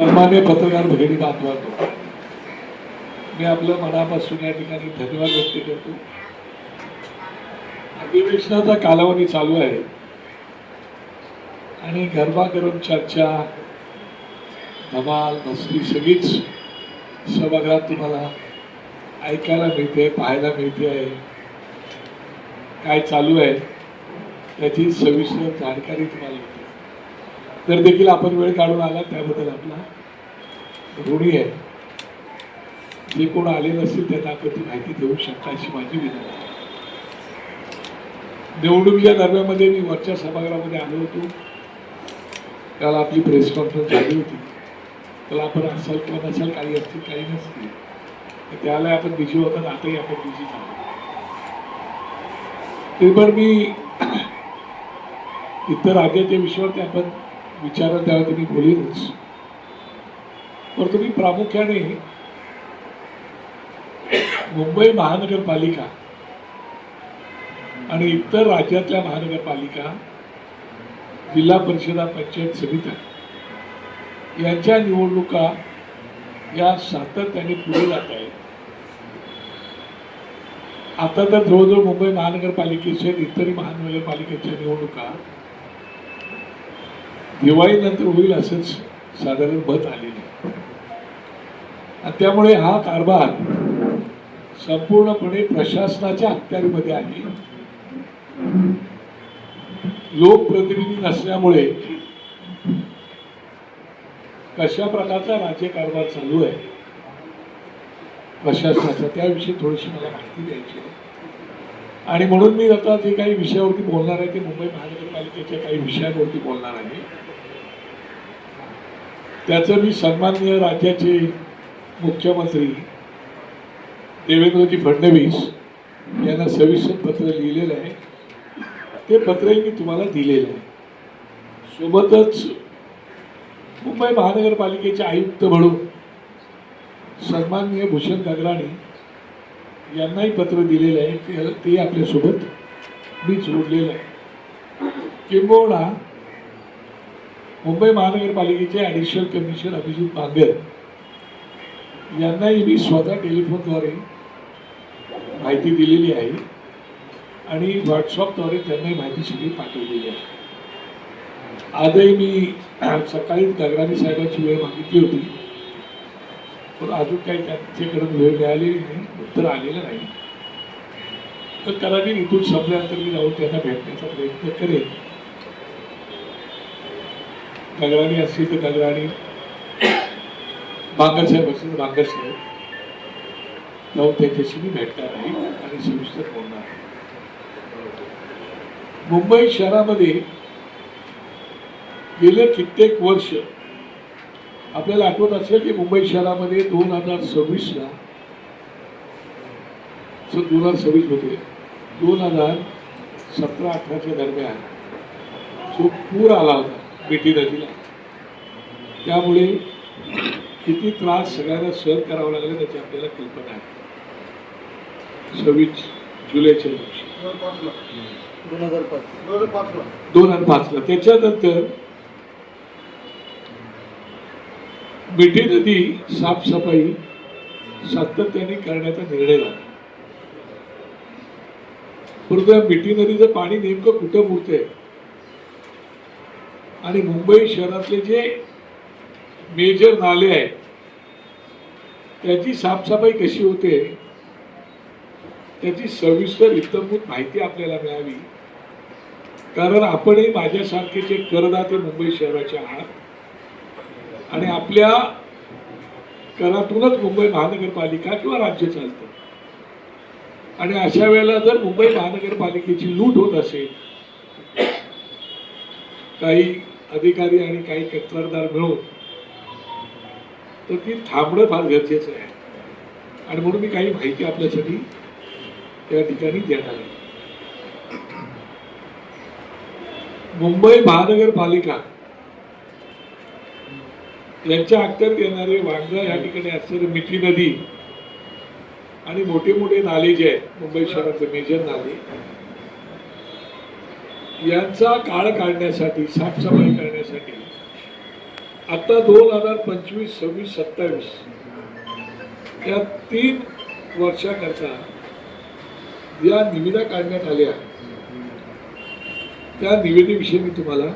सन्मान्य पत्रकार भगिनी बांधवांनो मी आपलं मनापासून या ठिकाणी धन्यवाद व्यक्त करतो. अधिवेशनाचा कालावधी चालू आहे. आणि गरबागरम चर्चा धमाल मस्ती सगळीच सभागृहात तुम्हाला ऐकायला मिळते पाहायला मिळते आहे. काय चालू आहे त्याची सविस्तर जाणकारी तुम्हाला तर देखील आपण वेळ काढून आला त्याबद्दल आपला ऋणी आहे. जे कोण आले नसतील त्यांना आपण ती माहिती देऊ शकता अशी माझी विनंती निवडणुकीच्या दरम्यानमध्ये मी वरच्या सभागृहामध्ये आलो होतो. काल आपली प्रेस कॉन्फरन्स झाली होती. त्याला आपण असाल किंवा नसाल काही असतील काही नसतील तर त्याला आपण बिझी होतात आताही आपण बिझी झालो. ते पण मी इतर राज्याच्या विषयावरती आपण विचाराल त्यावेळी तुम्ही बोलेलच. पण तुम्ही प्रामुख्याने मुंबई महानगरपालिका आणि इतर राज्यातल्या महानगरपालिका जिल्हा परिषदा पंचायत समित्या यांच्या निवडणुका या सातत्याने पुढे जात आहेत. आता तर जवळजवळ मुंबई महानगरपालिकेच्या इतर इतरही महानगरपालिकेच्या निवडणुका दिवाळीनंतर होईल असंच साधारण मत आलेलं आहे. आणि त्यामुळे हा कारभार संपूर्णपणे प्रशासनाच्या अखत्यारीमध्ये आहे. लोकप्रतिनिधी नसल्यामुळे कशा प्रकारचा राज्यकारभार चालू आहे प्रशासनाचा त्याविषयी थोडीशी मला माहिती द्यायची आहे. आणि म्हणून मी आता जे काही विषयावरती बोलणार आहे ते मुंबई महानगरपालिकेच्या काही विषयांवरती बोलणार आहे. त्याचं मी सन्माननीय राज्याचे मुख्यमंत्री देवेंद्रजी फडणवीस यांना सविस्तर पत्र लिहिलेलं आहे. ते पत्रही मी तुम्हाला दिलेलं आहे. सोबतच मुंबई महानगरपालिकेचे आयुक्त म्हणून सन्माननीय भूषण गगराणी यांनाही पत्र दिलेलं आहे. ते ते आपल्यासोबत मी जोडलेलं आहे. किंबहुना मुंबई महानगरपालिकेचे ॲडिशनल कमिशनर अभिजित बांगर यांनाही मी स्वतः टेलिफोनद्वारे माहिती दिलेली आहे. आणि व्हॉट्सअपद्वारे त्यांनाही माहिती सगळी पाठवलेली आहे. आजही मी सकाळी गगराणी साहेबांची वेळ मागितली होती. पण अजून काही त्यांच्याकडून वेळ मिळालेली नाही उत्तर आलेलं नाही. तर कदाचित इथून संपल्यानंतर मी जाऊन त्यांना भेटण्याचा प्रयत्न करेन. गगराणी असतील तर गगराणी बांगर साहेब असतील तर बांगर साहेब जाऊन त्याच्याशी मी भेटणार आहे आणि सविस्तर बोलणार आहे मुंबई शहरामध्ये गेले कित्येक वर्ष. आपल्याला आठवत असेल की मुंबई शहरामध्ये दोन हजार सव्वीसला दोन हजार सव्वीस होते दोन हजार सतरा अठराच्या दरम्यान जो पूर आला होता बेटी नदीला त्यामुळे किती त्रास सगळ्यांना सहन करावा लागला त्याची आपल्याला कल्पना आहे. सव्वीस जुलैच्या दिवशी. दोन हजार पाच दोन हजार पाचला. त्याच्यानंतर मिठी नदी साफसफाई सातत्याने करण्याचा निर्णय झाला. परंतु या मिठी नदीचं पाणी नेमकं कुठं मुरतंय? आणि मुंबई शहरातले जे मेजर नाले आहेत त्याची साफसफाई कशी होते त्याची सविस्तर इतंभूत माहिती आपल्याला मिळावी. कारण आपणही माझ्यासारखे जे करदाते मुंबई शहराचे आहात आणि आपल्या करातूनच मुंबई महानगरपालिका किंवा राज्य चालतं. आणि अशा वेळेला जर मुंबई महानगरपालिकेची लूट होत असेल काही अधिकारी आणि काही तक्रारदार मिळून तर ती थांबणं फार गरजेचं आहे. आणि म्हणून मी काही माहिती आपल्यासाठी त्या ठिकाणी देणार आहे. मुंबई महानगरपालिका यांच्या अखत्यारीत येणारे वांगडा या ठिकाणी असणारे मिठी नदी आणि मोठे मोठे नाले जे आहेत मुंबई शहरातले मेजर नाले यांचा काळ काढण्यासाठी साफसफाई करण्यासाठी. आता दोन हजार पंचवीस सव्वीस सत्तावीस या तीन वर्षाकरता या निविदा काढण्यात आल्या. त्या निविदेविषयी मी तुम्हाला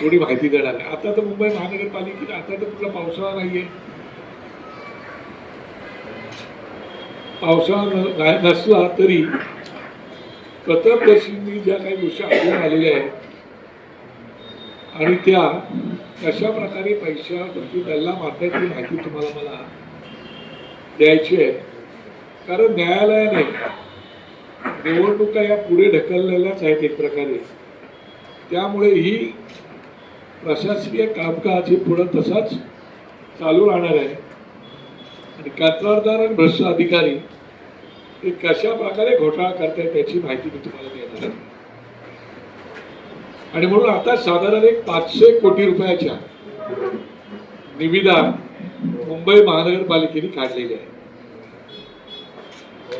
थोडी माहिती देणार आहे. आता तर मुंबई महानगरपालिकेत आता तर कुठला पावसाळा नाहीये. पावसाळा नसला तरी प्रथमदर्शींनी ज्या काही गोष्टी आढळून आलेल्या आहेत आणि त्या कशा प्रकारे पैशावरती त्याला मारतात माहिती तुम्हाला मला द्यायची आहे. कारण न्यायालयाने निवडणुका या पुढे ढकललेल्याच आहेत एक प्रकारे. त्यामुळे ही प्रशासकीय कामकाज हे पुढं तसाच चालू राहणार आहे. आणि कंत्राटदार आणि भ्रष्ट अधिकारी हे कशा प्रकारे घोटाळा करते त्याची माहिती मी तुम्हाला देणार आहे. आणि म्हणून आता साधारण एक पाचशे कोटी रुपयाच्या निविदा मुंबई महानगरपालिकेने काढलेल्या आहे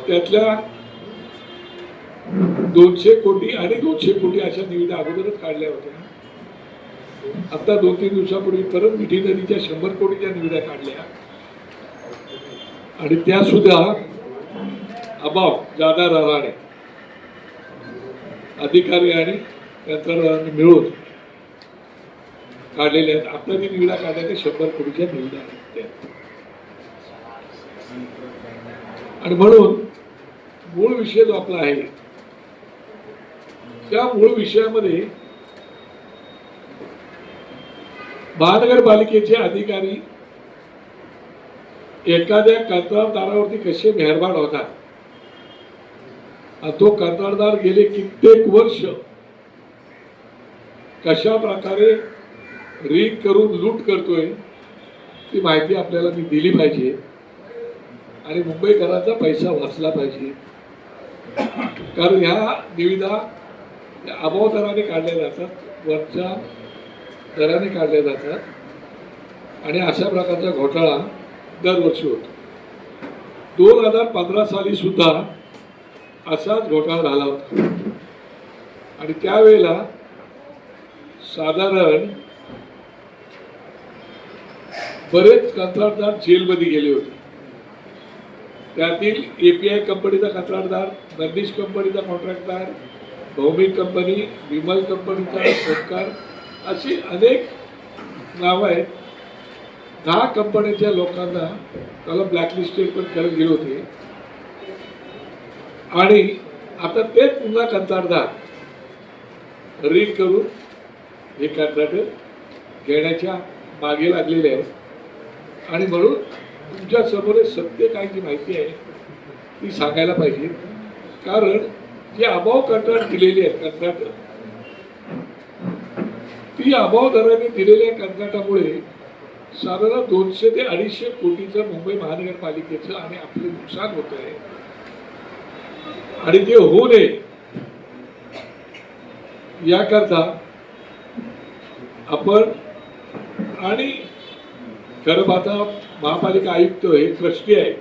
त्यातल्या दोनशे कोटी आणि दोनशे कोटी अशा निविदा अगोदरच काढल्या होत्या. आता दोन तीन दिवसापूर्वी परत मिठी नदीच्या शंभर कोटीच्या निविदा काढल्या. आणि त्या सुद्धा अभाव जादा राहणे अधिकारी आणि कंत्राटदारांनी मिळून काढलेल्या आहेत. आपल्या मी निविदा काढल्या शंभर कोटीच्या निविडा आहेत आणि म्हणून मूळ विषय जो आपला आहे त्या मूळ विषयामध्ये महानगरपालिकेचे अधिकारी एखाद्या कंत्राटदारावरती कसे मेहरबान होतात? तो कंत्राटदार गेले कित्येक वर्ष कशा प्रकारे रीक करून लूट करतोय ती माहिती आपल्याला मी दिली पाहिजे. आणि मुंबईकरांचा पैसा वाचला पाहिजे. कारण ह्या निविदा अभाव दराने काढल्या जातात वरच्या दराने काढल्या जातात. आणि अशा प्रकारचा घोटाळा दरवर्षी होतो. दोन हजार पंधरा साली सुद्धा असाच घोटाळा झाला होता. आणि त्यावेळेला साधारण बरेच कंत्राटदार जेलमध्ये गेले होते. त्यातील एपीआय कंपनीचा कंत्राटदार नंदीश कंपनीचा कॉन्ट्रॅक्टदार भौमिक कंपनी विमल कंपनीचा सरकार अशी अनेक नावं आहेत. दहा कंपन्यांच्या लोकांना त्याला ब्लॅकलिस्टेड पण करत गेले होते. आणि आता तेच पुन्हा कंत्राटदार रीड करून हे कंत्राट घेण्याच्या मागे लागलेले आहेत. आणि म्हणून तुमच्यासमोर सत्य काय जी माहिती आहे ती सांगायला पाहिजे. कारण जे अभाव कंत्राट दिलेली आहेत कंत्राट ती अभाव दराने दिलेल्या कंत्राटामुळे साधारण दोनशे ते अडीचशे कोटीचं मुंबई महानगरपालिकेचं आणि आपलं नुकसान होत आहे आणि ते होऊ नये. याकरता आपण आणि खरं आता महापालिका आयुक्त हे ट्रस्टी आहे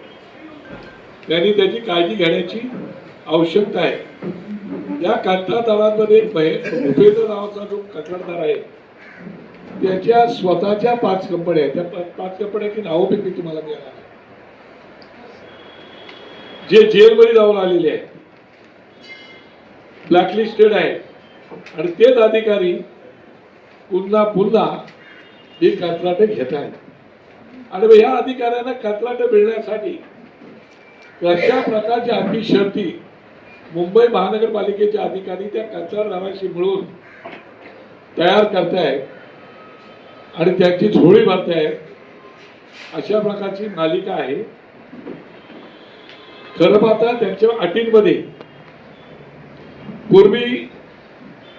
त्यांनी त्याची काळजी घेण्याची आवश्यकता आहे. या कंत्राटदारांमध्ये एक भूपेंद्र नावाचा जो कंत्राटदार आहे त्याच्या स्वतःच्या पाच कंपन्या आहेत. त्या पाच कंपन्याची नावं मी तुम्हाला मिळणार आहे. जे जेलमध्ये जाऊन आलेले आहेत. ब्लॅकलिस्टेड आहे आणि तेच अधिकारी पुन्हा पुन्हा ही कंत्राटे घेत आहेत. आणि मग या अधिकाऱ्यांना कंत्राट मिळण्यासाठी कशा प्रकारच्या अटी शर्ती मुंबई महानगरपालिकेचे अधिकारी त्या कंत्राटदाराशी मिळून तयार करतायत आणि त्यांची झोळी भरतायत अशा प्रकारची मालिका आहे. खरं पाहता त्यांच्या अटींमध्ये. पूर्वी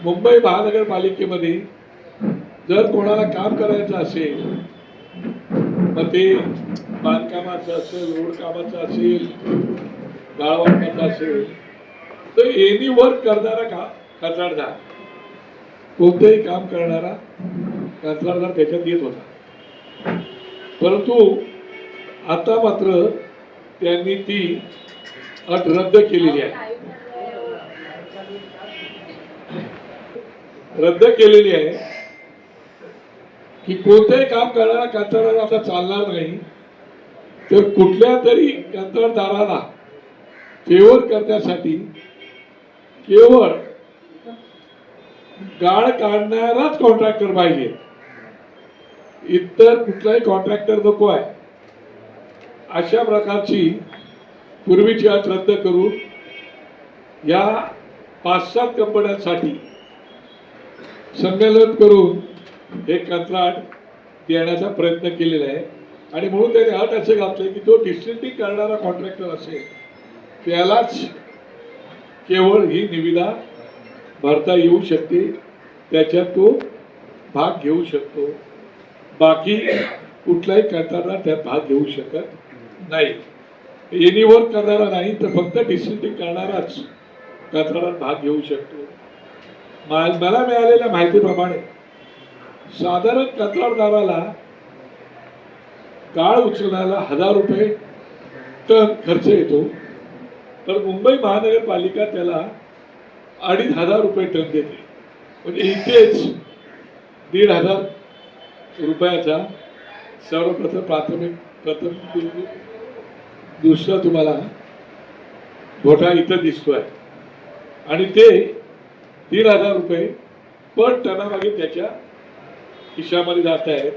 मुंबई महानगरपालिकेमध्ये जर कोणाला काम करायचं असेल मग ते बांधकामाचं असेल रोड कामाचं असेल गाळवाटण्याचं असेल तर एनी वर्क करणारा का? कंत्राटदार. कोणतंही काम करणारा कंत्राटदार त्याच्यात येत होता. परंतु आता मात्र त्यांनी ती अट रद्द केलेली आहे. रद्द केलेली आहे की कोणतंही काम करणारा कंत्राटदार आता चालणार नाही. तर कुठल्या तरी कंत्राटदाराला फेवर करण्यासाठी केवळ गाळ काढणाराच कॉन्ट्रॅक्टर पाहिजे. इतर कुठलाही कॉन्ट्रॅक्टर नको आहे. अशा प्रकारची पूर्वीची अट रद्द करून या पाच सात कंपन्यांसाठी संमेलन करून हे कंत्राट देण्याचा प्रयत्न केलेला आहे. आणि म्हणून त्याने अट असे घातले की जो डिस्ट्रिक्टिंग करणारा कॉन्ट्रॅक्टर असेल त्यालाच केवळ ही निविदा भरता येऊ शकते त्याच्यात तो भाग घेऊ शकतो. बाकी कुठलाही करताना त्यात भाग घेऊ शकत नाही. एनिवर करणारा नाही तर फक्त डिस्ट्रिक्टिंग करणाराच कंत्राटात भाग घेऊ शकतो. मा- मला मिळालेल्या माहितीप्रमाणे साधारण कंत्राटदाराला गाळ उचलण्याला हजार रुपये टन खर्च येतो तर मुंबई महानगरपालिका त्याला अडीच हजार रुपये टन देते. म्हणजे इथेच दीड हजार रुपयाचा सर्वप्रथम प्राथमिक प्रथम दुसरा तुम्हाला मोठा इथं दिसतोय. आणि ते दीड हजार रुपये पर टनामागे त्याच्या खिशामध्ये जात आहेत.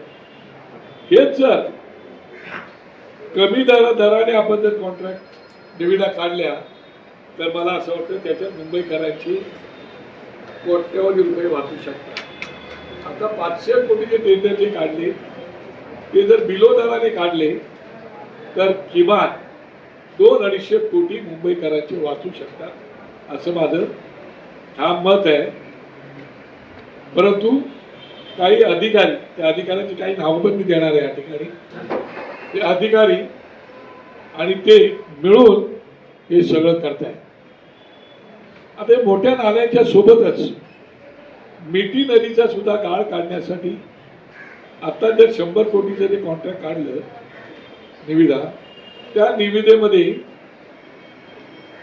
हेच जर कमी दरा दराने आपण जर कॉन्ट्रॅक्ट निविदा काढल्या तर मला असं वाटतं त्याच्यात मुंबईकरांची कोट्यवधी रुपये वाचू शकतात. आता पाचशे कोटीचे टेंडर जे काढले ते जर बिलो दराने काढले तर किमान दोन अडीचशे कोटी मुंबईकरांचे वाचू शकतात असं माझं ठाम मत आहे. परंतु काही अधिकारी त्या अधिकाऱ्यांची काही नावं पण मी देणार आहे या ठिकाणी. ते अधिकारी आणि ते मिळून हे सगळं करतायत. आता मोठ्या नाल्यांच्या सोबतच मिठी नदीचा सुद्धा गाळ काढण्यासाठी आता जर शंभर कोटीचं जे कॉन्ट्रॅक्ट काढलं निविदा त्या निविदेमध्ये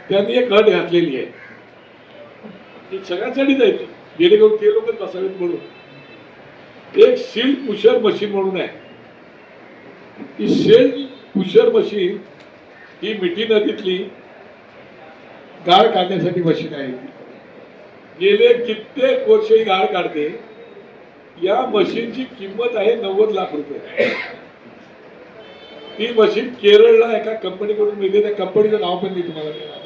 त्यांनी एक अट घातलेली आहे. ती सगळ्यांसाठीच आहे जेणेकरून ते लोकच बसावेत म्हणून. एक सील पुशर मशीन म्हणून आहे. ती सेल पुशर मशीन ही मिठी नदीतली गाळ काढण्यासाठी मशीन आहे. गेले कित्येक वर्ष ही गाळ काढते. या मशीनची किंमत आहे नव्वद लाख रुपये. ती मशीन केरळला एका कंपनीकडून मिळते. त्या कंपनीचं नाव पण मी तुम्हाला देणार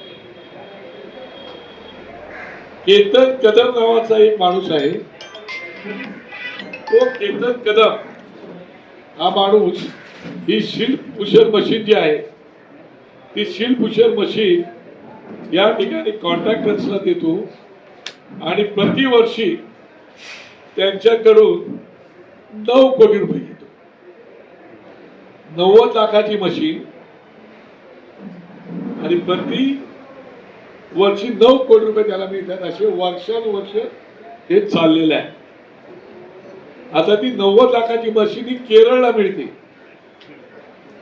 केतन कदम नावाचा एक माणूस आहे. तो केतन कदम हा माणूस ही शिल्प पुशर मशीन जी आहे ती शिल्प पुशर मशीन या ठिकाणी कॉन्ट्रॅक्टर्सला देतो. आणि प्रतिवर्षी त्यांच्याकडून नऊ कोटी रुपये. नव्वद लाखाची मशीन आणि प्रति वर्षी नऊ कोटी रुपये त्याला मिळतात. असे वर्षानुवर्ष हे चाललेलं आहे. आता ती नव्वद लाखाची मशीन ही केरळला मिळते.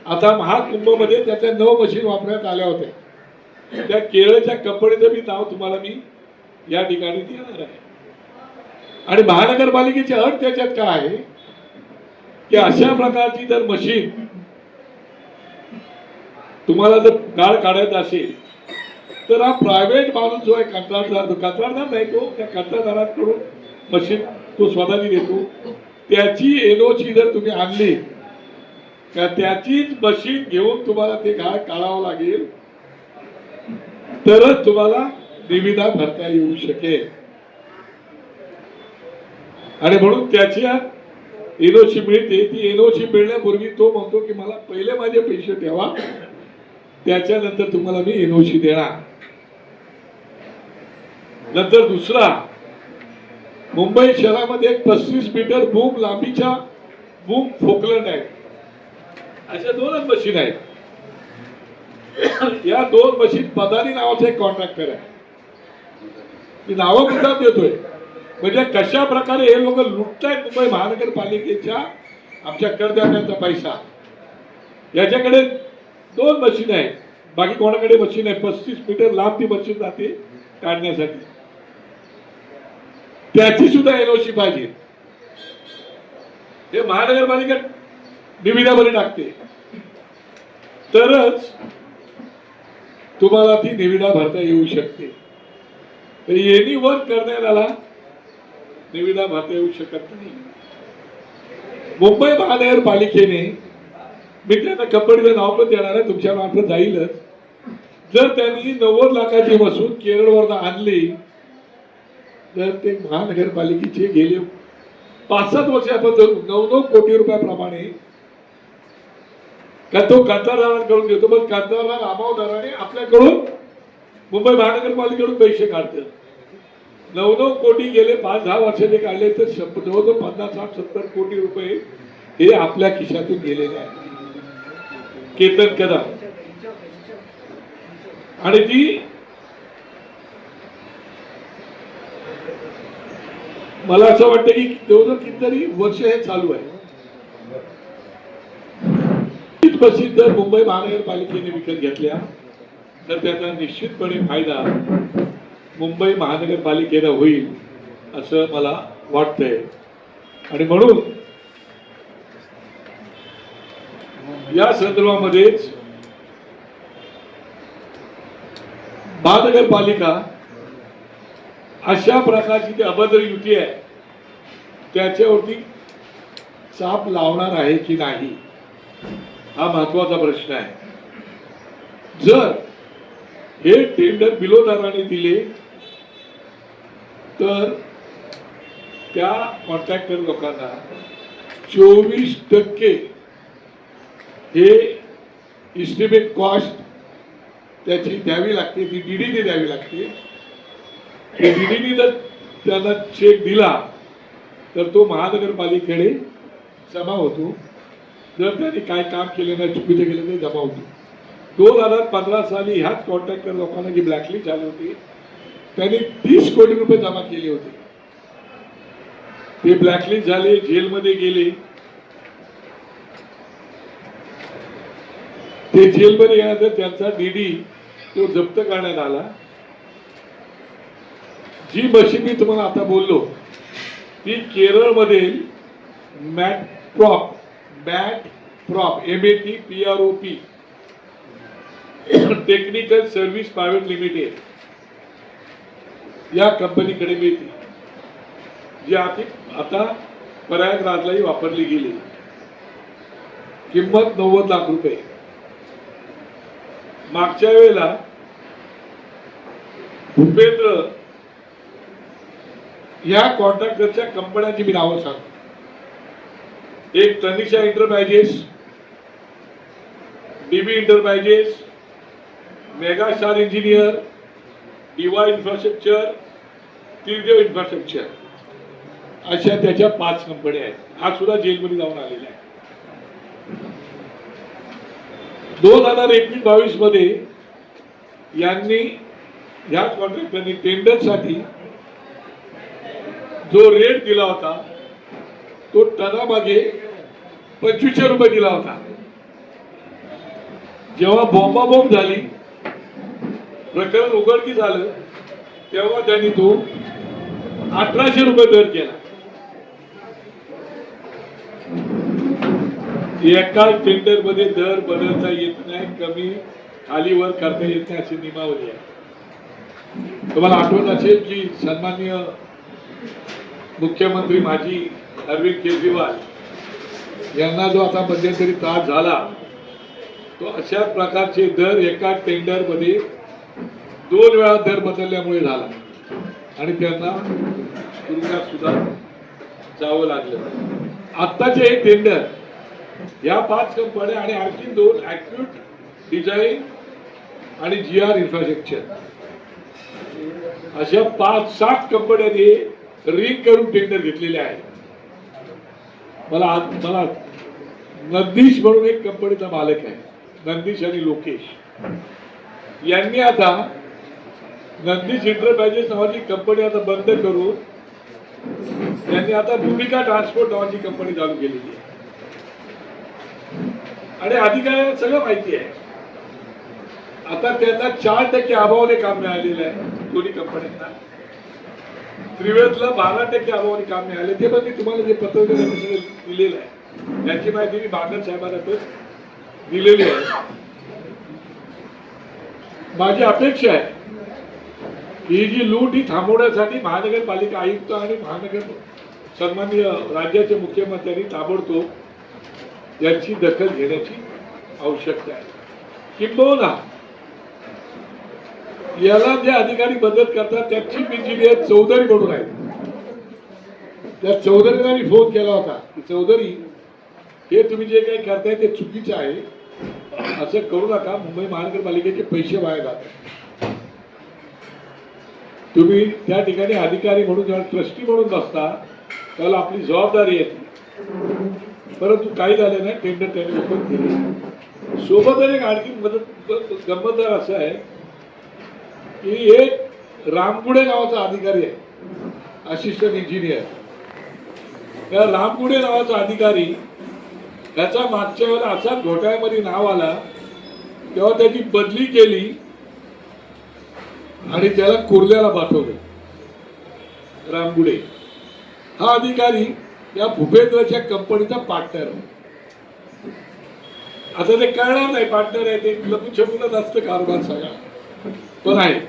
आता महाकुंभमध्ये त्याच्या नऊ मशीन वापरण्यात आल्या होत्या. त्या केरळच्या कंपनीचं मी नाव तुम्हाला मी या ठिकाणी देणार आहे. आणि महानगरपालिकेची अट त्याच्यात काय आहे? की अशा प्रकारची जर मशीन तुम्हाला जर गाळ काढायचा असेल तर हा प्रायव्हेट माणूस जो आहे कंत्राटदार कंत्राटदार नाही तो त्या कंत्राटदाराकडून मशीन तो स्वतःची देतो. त्याची एनओची जर तुम्ही आणली का त्याचीच मशीन घेऊन तुम्हाला ते गाळ काढावं लागेल. तरच तुम्हाला निविदा भरता येऊ शकेल. आणि म्हणून त्याची एनओची मिळते. ती एनओची मिळण्यापूर्वी तो म्हणतो की मला पहिले माझे पैसे ठेवा त्याच्यानंतर तुम्हाला मी एनओसी देणार. नंतर दुसरा मुंबई शहरामध्ये एक पस्तीस मीटर बूम लांबीच्या बूम फोकलंड आहे अशा दोनच मशीन आहेत. या दोन मशीन पदारी नावाचा एक कॉन्ट्रॅक्टर आहे. मी नावं मुद्दाम देतोय. म्हणजे कशा प्रकारे हे लोक लुटतायत मुंबई महानगरपालिकेच्या आमच्या करदात्यांचा पैसा. याच्याकडे दोन मशीन आहेत. बाकी कोणाकडे मशीन आहे? पस्तीस मीटर लांब ती मशीन जाते काढण्यासाठी. त्याची सुद्धा एनओसी पाहिजे. हे महानगरपालिका निविदामध्ये टाकते. तरच तुम्हाला ती निविदा भरता येऊ शकते. तर एनी वर्क करणाऱ्याला निविदा भरता येऊ शकत नाही. मुंबई महानगरपालिकेने मी त्यांना कंपनीचं नाव पण देणार आहे तुमच्या मार्फत जाईलच. जर त्यांनी नव्वद लाखाची वसूल केरळवर आणली तर ते महानगरपालिकेचे गेले पाच सात वर्षापासून नऊ नऊ कोटी रुपयाप्रमाणे का तो कंत्राटदारांकडून घेतो पण कंत्राटदार अमावदाराने आपल्याकडून मुंबई महानगरपालिकेकडून पैसे काढतात. नऊ नऊ कोटी गेले पाच दहा वर्षाने काढले तर शंभर जवळजवळ पन्नास साठ सत्तर कोटी रुपये हे आपल्या खिशातून गेलेले आहेत. केतन कदम. आणि ती मला असं वाटतं की तेवढं कितीतरी वर्ष हे चालू आहे. बसी जर मुंबई महानगरपालिकेने विकत घेतल्या. तर त्याचा निश्चितपणे फायदा मुंबई महानगरपालिकेला होईल असं मला वाटतंय. आणि म्हणून या संदर्भामध्येच महानगरपालिका अशा प्रकारची जी अभद्र युती आहे त्याच्यावरती चाप लावणार आहे की नाही हा महत्त्वाचा प्रश्न आहे. जर हे टेंडर बिलोदाराने दिले तर त्या कॉन्ट्रॅक्टर लोकांना चोवीस टक्के हे इस्टिमेट कॉस्ट त्याची द्यावी लागते ती डीडीने द्यावी लागते. डीडीने जर त्यांना चेक दिला तर तो महानगरपालिकेकडे जमा होतो. जर त्यांनी काय काम केलं नाही चुकीचं केलं नाही जमा होतो. दोन हजार पंधरा साली ह्याच कॉन्ट्रॅक्टर लोकांना जी ब्लॅकलिस्ट झाली होती त्यांनी तीस कोटी रुपये जमा केले होते. ते ब्लॅकलिस्ट झाले जेलमध्ये गेले. ते जेलमध्ये गेल्यानंतर त्यांचा डीडी तो जप्त करण्यात आला. जी मशीन मी तुम्हाला आता बोललो ती केरळमधील mat prop mat prop M A T P R O P technical service private limited या कंपनीकडे मिळते जी आधी आता प्रयागराजलाही वापरली गेली. किंमत नव्वद लाख रुपये. मागच्या वेळेला भूपेंद्र या कॉन्ट्रॅक्टरच्या कंपन्यांची मी नावं सांगतो. एक Tanisha enterprises DB enterprises mega star engineer Diva infrastructure Tirdev infrastructure अशा त्याच्या पाच कंपन्या आहेत. हा सुद्धा जेलमध्ये जाऊन आलेला आहे. दोन हजार एकवीस बावीसमध्ये यांनी ह्या कॉन्ट्रॅक्टरनी टेंडरसाठी जो रेट दिला होता तो टनामागे पंचवीसशे रुपये दिला होता. जेव्हा बॉम्बाबॉम्ब झाली प्रकरण उघडकी झालं तेव्हा त्यांनी तो अठराशे रुपये दर केला. एका टेंडरमध्ये दर बदलता येत नाही कमी खाली वर करता येत नाही अशी नियमावली आहे. तुम्हाला आठवत असेल की सन्मान्य मुख्यमंत्री माजी अरविंद केजरीवाल यांना जो आता मध्यंतरी त्रास झाला तो अशा प्रकारचे दर एका टेंडरमध्ये दोन वेळा दर बदलल्यामुळे झाला. आणि त्यांना तुरुंगात सुद्धा जावं लागलं. आत्ताचे हे टेंडर या पाच कंपन्या आणि आणखी दोन ऍक्युट डिझाईन आणि जी आर इन्फ्रास्ट्रक्चर अशा पाच सात कंपन्यांनी रिंग करून टेंडर घेतलेले आहे मला मला नंदीश म्हणून एक कंपनीचा मालक आहे नंदीश आणि लोकेश. यांनी आता नंदीश एंटरप्राइजेस नावाची कंपनी आता बंद करून त्यांनी आता भूमिका ट्रान्सपोर्ट नावाची कंपनी चालू केलेली आहे. आणि अधिकाऱ्यांना सगळं माहिती आहे. आता त्यांना चार टक्के अभावाने काम मिळालेलं आहे दोन्ही कंपन्यांना. त्रिवेदला बारा टक्के अभावाने काम मिळाले. ते पण मी तुम्हाला जे पत्र दिलेलं आहे याची माहिती मी बांगर साहेबांना पण दिलेली आहे. माझी अपेक्षा आहे ही जी लूट ही थांबवण्यासाठी महानगरपालिका आयुक्त आणि महानगर सन्माननीय राज्याचे मुख्यमंत्र्यांनी ताबडतोब याची दखल घेण्याची आवश्यकता आहे. किंबहुना याला जे अधिकारी मदत करतात त्याची चीफ इंजिनियर चौधरी म्हणून आहेत. त्या चौधरीला मी फोन केला होता. की चौधरी हे तुम्ही जे काही करताय ते चुकीचं आहे. असं करू नका मुंबई महानगरपालिकेचे पैसे वाया जातात. तुम्ही त्या ठिकाणी अधिकारी म्हणून जेव्हा ट्रस्टी म्हणून बसता त्याला आपली जबाबदारी येते. परंतु काही झालं नाही टेंडर त्यांनी ओपन केले सोबत एक आणखी मदत गंमतदार असं आहे की एक रामगुडे नावाचा अधिकारी आहे असिस्टंट इंजिनियर त्या रामगुडे नावाचा अधिकारी त्याचा मागच्या वेळेला असाच घोटाळ्यामध्ये नाव आला तेव्हा त्याची बदली केली आणि त्याला कुर्ल्याला पाठवलं. रामगुडे हा अधिकारी या भूपेंद्रच्या कंपनीचा पार्टनर आता ते कळणार नाही पार्टनर आहे ते. लपूछपूनच असतं कारभार सगळा. पण आहे.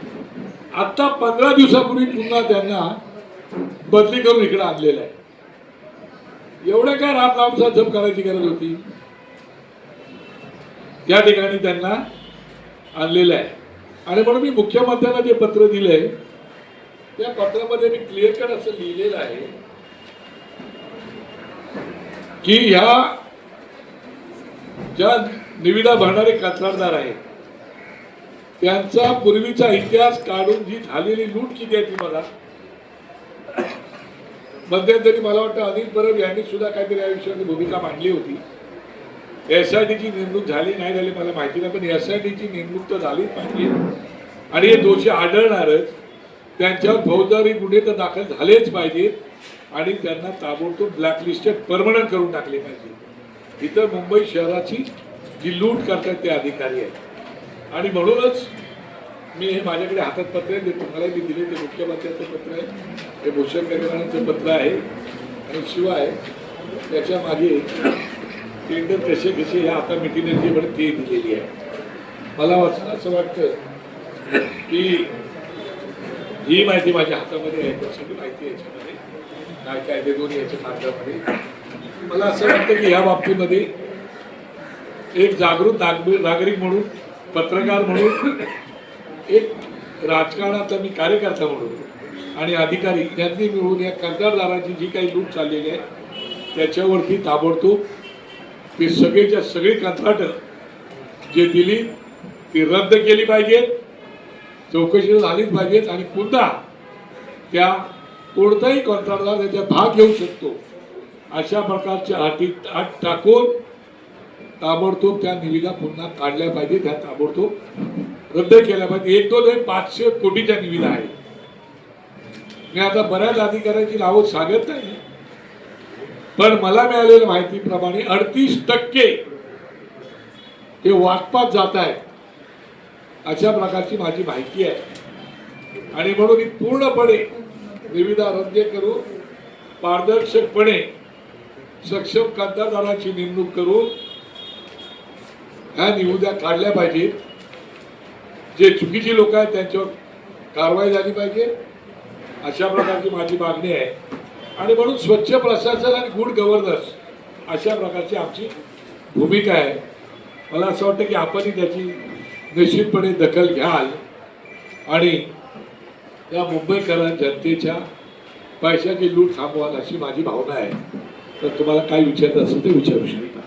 आता पंधरा दिवसापूर्वी पुन्हा त्यांना बदली करून इकडे आणलेलं आहे. एवढं काय राम रामचा जप करायची गरज होती? त्या ठिकाणी त्यांना आणलेलं आहे. आणि म्हणून मी मुख्यमंत्र्यांना जे पत्र दिलंय त्या पत्रामध्ये मी क्लिअर कट असं लिहिलेलं आहे. की ह्या ज्या निविदा भरणारे कंत्राटदार आहेत त्यांचा पूर्वीचा इतिहास काढून जी झालेली लूट किती आहे ती बघा. मध्यंतरी मला वाटतं अनिल परब यांनी सुद्धा काहीतरी या विषयाची भूमिका मांडली होती. एस आय डीची नेमणूक झाली नाही झाली मला माहिती नाही पण एस आय डीची नेमणूक तर झालीच पाहिजे. आणि हे दोषी आढळणारच. त्यांच्यावर फौजदारी गुन्हे तर दाखल झालेच पाहिजेत. आणि त्यांना ताबडतोब ब्लॅकलिस्टेड परमनंट करून टाकले पाहिजे. इथं मुंबई शहराची जी लूट करतात ते अधिकारी आहेत. आणि म्हणूनच मी हे माझ्याकडे हातात पत्र आहे जे तुम्हाला मी दिले ते मुख्यमंत्र्यांचं पत्र आहे हे भूषण गगनाचं पत्र आहे आणि शिवाय त्याच्यामागे टेंडर कसे कसे हे आता मिटिंग पण ते दिलेली आहे. मला असं असं वाटतं की ही माहिती माझ्या हातामध्ये आहे सगळी माहिती आहे. याच्यामध्ये काय काय याच्या कागदामध्ये मला असं वाटतं की ह्या बाबतीमध्ये एक जागृत नागरिक नागरिक म्हणून पत्रकार म्हणून एक राजकारणाचा मी कार्यकर्ता म्हणून आणि अधिकारी यांनी मिळून या कर्जदाराची जी काही लूट चाललेली आहे त्याच्यावरती ताबडतोब ती सगळीच्या सगळी कंत्राटं जे दिली ती रद्द केली पाहिजेत चौकशी झालीच पाहिजेत आणि पुन्हा त्या कोणताही कंत्राटदार त्याच्यात भाग घेऊ शकतो. अशा प्रकारच्या अटी अट टाकून ताबडतोब त्या निविदा पुन्हा काढल्या पाहिजे त्या ताबडतोब रद्द केल्या पाहिजे एक दोन हे पाचशे कोटीच्या निविदा आहे मी आता बऱ्याच अधिकाऱ्यांची नावं सांगत नाही. पण मला मिळालेल्या माहितीप्रमाणे अडतीस टक्के हे वाटपात जात आहे अशा प्रकारची माझी माहिती आहे. आणि म्हणून ही पूर्णपणे निविदा रद्द करून पारदर्शकपणे सक्षम कंत्राटदाराची नेमणूक करून ह्या निविदा काढल्या पाहिजेत. जे चुकीची लोक आहेत त्यांच्यावर कारवाई झाली पाहिजे. अशा प्रकारची माझी मागणी आहे. आणि म्हणून स्वच्छ प्रशासन आणि गुड गव्हर्नन्स अशा प्रकारची आमची भूमिका आहे. मला असं वाटतं की आपणही त्याची निश्चितपणे दखल घ्याल. आणि या मुंबईकरां जनतेच्या पैशाची लूट थांबवाल अशी माझी भावना आहे. तर तुम्हाला काय विचारायचं असेल ते विचारू शकता.